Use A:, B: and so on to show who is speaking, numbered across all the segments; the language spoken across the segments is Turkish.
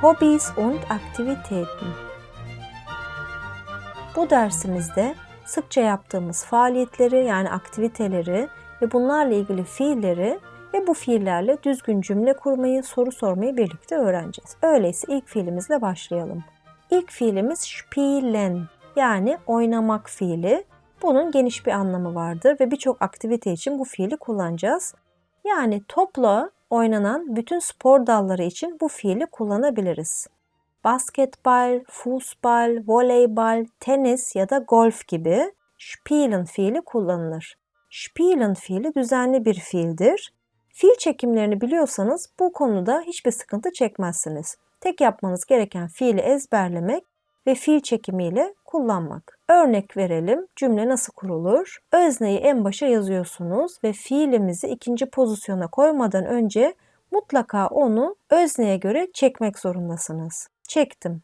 A: Hobbys und Aktivitäten. Bu dersimizde sıkça yaptığımız faaliyetleri yani aktiviteleri ve bunlarla ilgili fiilleri ve bu fiillerle düzgün cümle kurmayı, soru sormayı birlikte öğreneceğiz. Öyleyse ilk fiilimizle başlayalım. İlk fiilimiz spielen yani oynamak fiili. Bunun geniş bir anlamı vardır ve birçok aktivite için bu fiili kullanacağız. Yani topla oynanan bütün spor dalları için bu fiili kullanabiliriz. Basketball, futbol, voleybol, tenis ya da golf gibi spielen fiili kullanılır. Spielen fiili düzenli bir fiildir. Fiil çekimlerini biliyorsanız bu konuda hiçbir sıkıntı çekmezsiniz. Tek yapmanız gereken fiili ezberlemek ve fiil çekimiyle kullanmak. Örnek verelim. Cümle nasıl kurulur? Özneyi en başa yazıyorsunuz ve fiilimizi ikinci pozisyona koymadan önce mutlaka onu özneye göre çekmek zorundasınız. Çektim.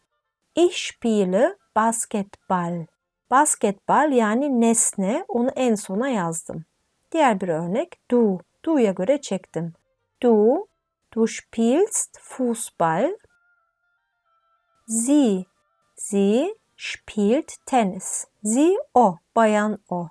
A: Ich spiele Basketball. Basketball yani nesne onu en sona yazdım. Diğer bir örnek du. Du'ya göre çektim. Du, du spielst Fußball. Sie, sie spielt Tennis. Sie o, bayan o.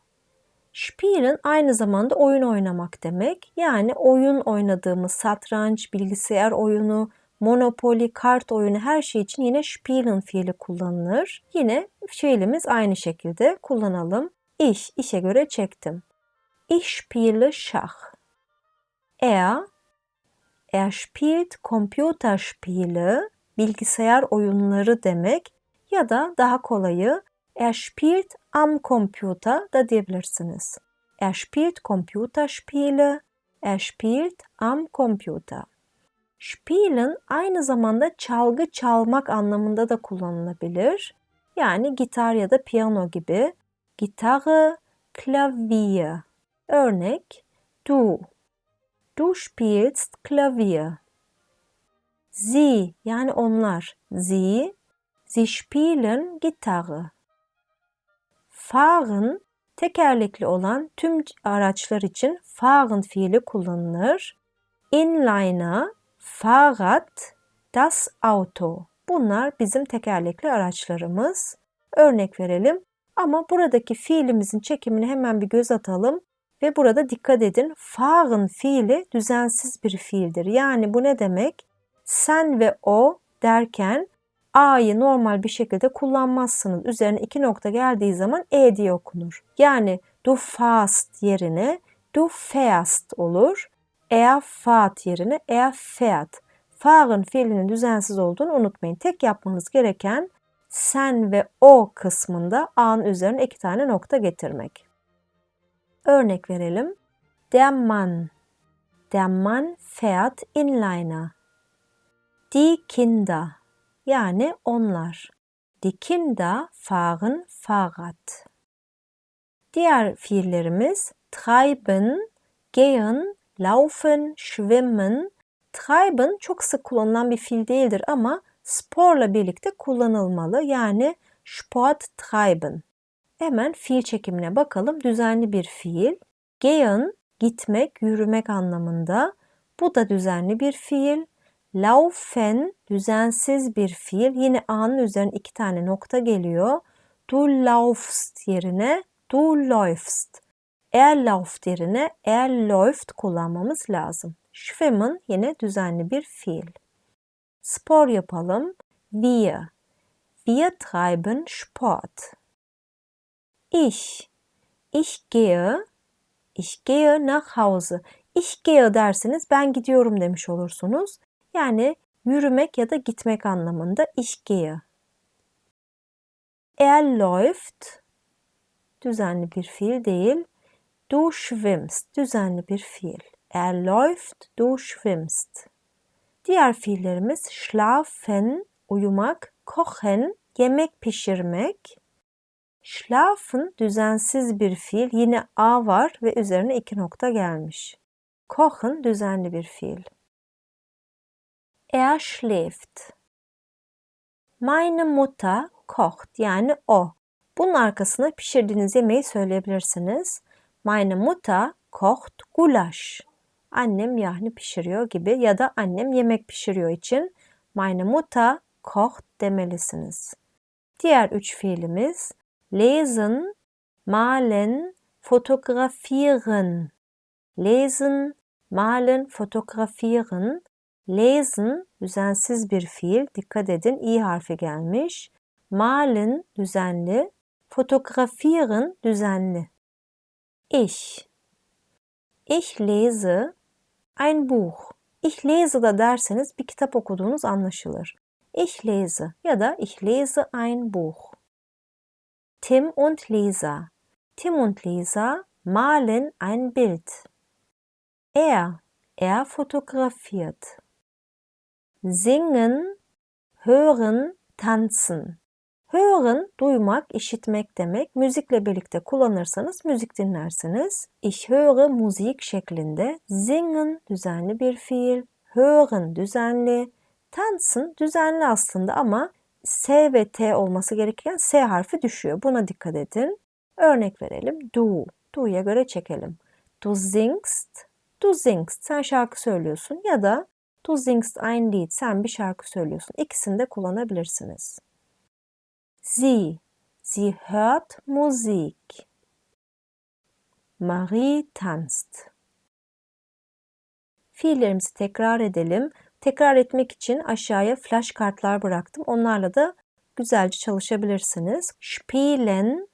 A: Spielen aynı zamanda oyun oynamak demek. Yani oyun oynadığımız satranç, bilgisayar oyunu, monopoli, kart oyunu her şey için yine spielen fiili kullanılır. Yine fiilimiz aynı şekilde kullanalım. Ich, işe göre çektim. Ich spiele Schach. Er, er spielt Computerspiele, bilgisayar oyunları demek ya da daha kolayı er spielt am Computer da diyebilirsiniz. Er spielt Computerspiele, er spielt am Computer. Spielen aynı zamanda çalgı çalmak anlamında da kullanılabilir. Yani gitar ya da piyano gibi. Gitarre, Klavier. Örnek du. Du spielst Klavier. Sie yani onlar. Sie, sie spielen Gitarre. Fahren tekerlekli olan tüm araçlar için fahren fiili kullanılır. Inliner, Fahrrad, das Auto. Bunlar bizim tekerlekli araçlarımız. Örnek verelim. Ama buradaki fiilimizin çekimini hemen bir göz atalım. Ve burada dikkat edin. Fahren fiili düzensiz bir fiildir. Yani bu ne demek? Sen ve o derken A'yı normal bir şekilde kullanmazsınız. Üzerine iki nokta geldiği zaman E diye okunur. Yani du fast yerine du fährst olur. Er fährt yerine er fährt. Fahren fiilinin düzensiz olduğunu unutmayın. Tek yapmanız gereken sen ve o kısmında A'nın üzerine iki tane nokta getirmek. Örnek verelim. Der Mann. Der Mann fährt Inliner. Die Kinder yani onlar. Die Kinder fahren Fahrrad. Diğer fiillerimiz treiben, gehen, laufen, schwimmen. Treiben çok sık kullanılan bir fiil değildir ama sporla birlikte kullanılmalı. Yani Sport treiben. Hemen fiil çekimine bakalım. Düzenli bir fiil. Gehen, gitmek, yürümek anlamında. Bu da düzenli bir fiil. Laufen düzensiz bir fiil. Yine A'nın üzerine iki tane nokta geliyor. Du laufst yerine du läufst. Er lauft yerine er läuft kullanmamız lazım. Schwimmen yine düzenli bir fiil. Spor yapalım. Wir. Wir treiben Sport. Ich. Ich gehe. Ich gehe nach Hause. Ich gehe derseniz ben gidiyorum demiş olursunuz. Yani yürümek ya da gitmek anlamında ich gehe. Er läuft düzenli bir fiil değil. Du schwimmst düzenli bir fiil. Er läuft, du schwimmst. Diğer fiillerimiz schlafen uyumak, kochen yemek pişirmek. Schlafen düzensiz bir fiil. Yine a var ve üzerine iki nokta gelmiş. Kochen düzenli bir fiil. Er schläft. Meine Mutter kocht yani o. Bunun arkasına pişirdiğiniz yemeği söyleyebilirsiniz. Meine Mutter kocht Gulasch. Annem yahni pişiriyor gibi ya da annem yemek pişiriyor için meine Mutter kocht demelisiniz. Diğer üç fiilimiz lesen, malen, fotografieren. Lesen, malen, fotografieren. Lesen düzensiz bir fiil. Dikkat edin i harfi gelmiş. Malen düzenli, fotografieren düzenli. Ich. Ich lese ein Buch. Ich lese da derseniz bir kitap okuduğunuz anlaşılır. Ich lese ya da ich lese ein Buch. Tim und Lisa. Tim und Lisa malen ein Bild. Er, er fotografiert. Singen, hören, tanzen. Hören, duymak, işitmek demek. Müzikle birlikte kullanırsanız müzik dinlersiniz. Ich höre Musik şeklinde. Singen düzenli bir fiil. Hören düzenli. Tanzen düzenli aslında ama S ve T olması gereken S harfi düşüyor. Buna dikkat edin. Örnek verelim. Du. Du'ya göre çekelim. Du singst. Du singst. Sen şarkı söylüyorsun ya da Du singst ein Lied. Sen bir şarkı söylüyorsun. İkisini de kullanabilirsiniz. Sie. Sie hört Musik. Marie tanzt. Fiillerimizi tekrar edelim. Tekrar etmek için aşağıya flash kartlar bıraktım. Onlarla da güzelce çalışabilirsiniz. Spielen,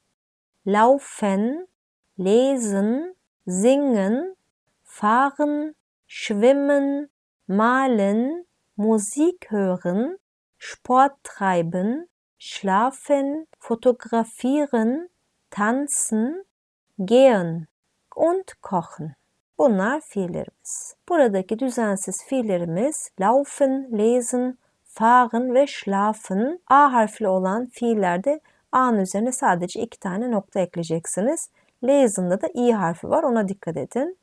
A: laufen, lesen, singen, fahren, schwimmen, malen, Musik hören, Sport treiben, schlafen, fotografieren, tanzen, gehen und kochen. Bunlar fiillerimiz. Buradaki düzensiz fiillerimiz laufen, lesen, fahren ve schlafen. A harfli olan fiillerde A'nın üzerine sadece iki tane nokta ekleyeceksiniz. Lesen'da da i harfi var ona dikkat edin.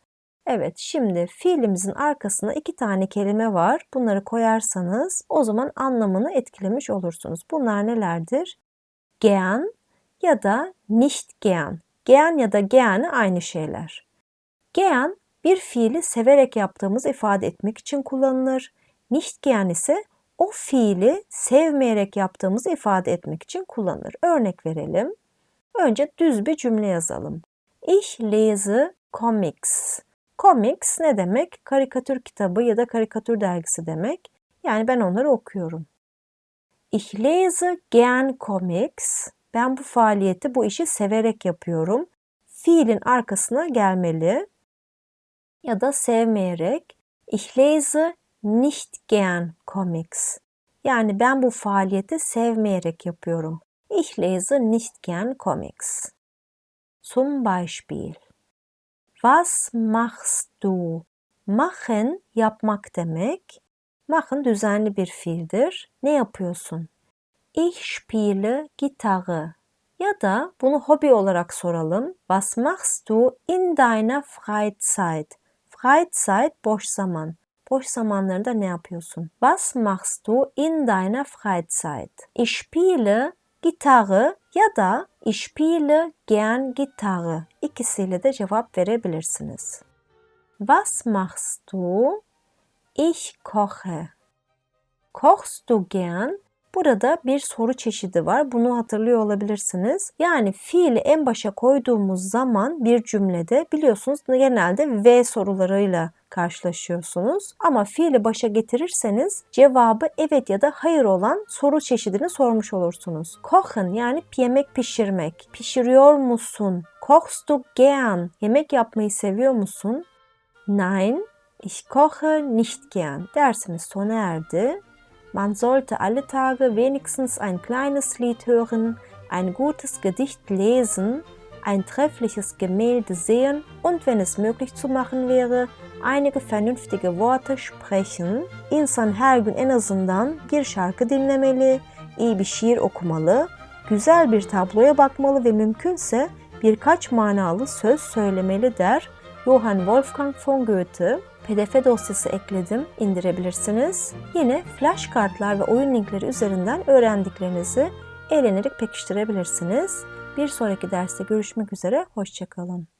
A: Evet şimdi fiilimizin arkasına iki tane kelime var. Bunları koyarsanız o zaman anlamını etkilemiş olursunuz. Bunlar nelerdir? Gern ya da nicht gern. Gern ya da gerne aynı şeyler. Gern bir fiili severek yaptığımız ifade etmek için kullanılır. Nicht gern ise o fiili sevmeyerek yaptığımızı ifade etmek için kullanılır. Örnek verelim. Önce düz bir cümle yazalım. Ich lese Comics. Comics ne demek? Karikatür kitabı ya da karikatür dergisi demek. Yani ben onları okuyorum. Ich lese gern Comics. Ben bu faaliyeti, bu işi severek yapıyorum. Fiilin arkasına gelmeli ya da sevmeyerek. Ich lese nicht gern Comics. Yani ben bu faaliyeti sevmeyerek yapıyorum. Ich lese nicht gern Comics. Zum Beispiel. Was machst du? Machen yapmak demek. Machen düzenli bir fiildir. Ne yapıyorsun? Ich spiele Gitarre. Ya da bunu hobi olarak soralım. Was machst du in deiner Freizeit? Freizeit boş zaman. Boş zamanlarında ne yapıyorsun? Was machst du in deiner Freizeit? Ich spiele Gitarre ya da spiele gern Gitarre. İkisiyle de cevap verebilirsiniz. Was machst du? Ich koche. Kochst du gern? Burada bir soru çeşidi var. Bunu hatırlıyor olabilirsiniz. Yani fiili en başa koyduğumuz zaman bir cümlede biliyorsunuz genelde V sorularıyla karşılaşıyorsunuz. Ama fiili başa getirirseniz cevabı evet ya da hayır olan soru çeşidini sormuş olursunuz. Kochen yani yemek pişirmek. Pişiriyor musun? Kochst du gern? Yemek yapmayı seviyor musun? Nein, ich koche nicht gern. Dersimiz sona erdi. Man sollte alle Tage wenigstens ein kleines Lied hören, ein gutes Gedicht lesen, ein treffliches Gemälde sehen und wenn es möglich zu machen wäre, einige vernünftige Worte sprechen. İnsan her gün en azından bir şarkı dinlemeli, iyi bir şiir okumalı, güzel bir tabloya bakmalı ve mümkünse birkaç manalı söz söylemeli der Johann Wolfgang von Goethe. PDF dosyası ekledim, indirebilirsiniz. Yine flash kartlar ve oyun linkleri üzerinden öğrendiklerinizi eğlenerek pekiştirebilirsiniz. Bir sonraki derste görüşmek üzere, hoşçakalın.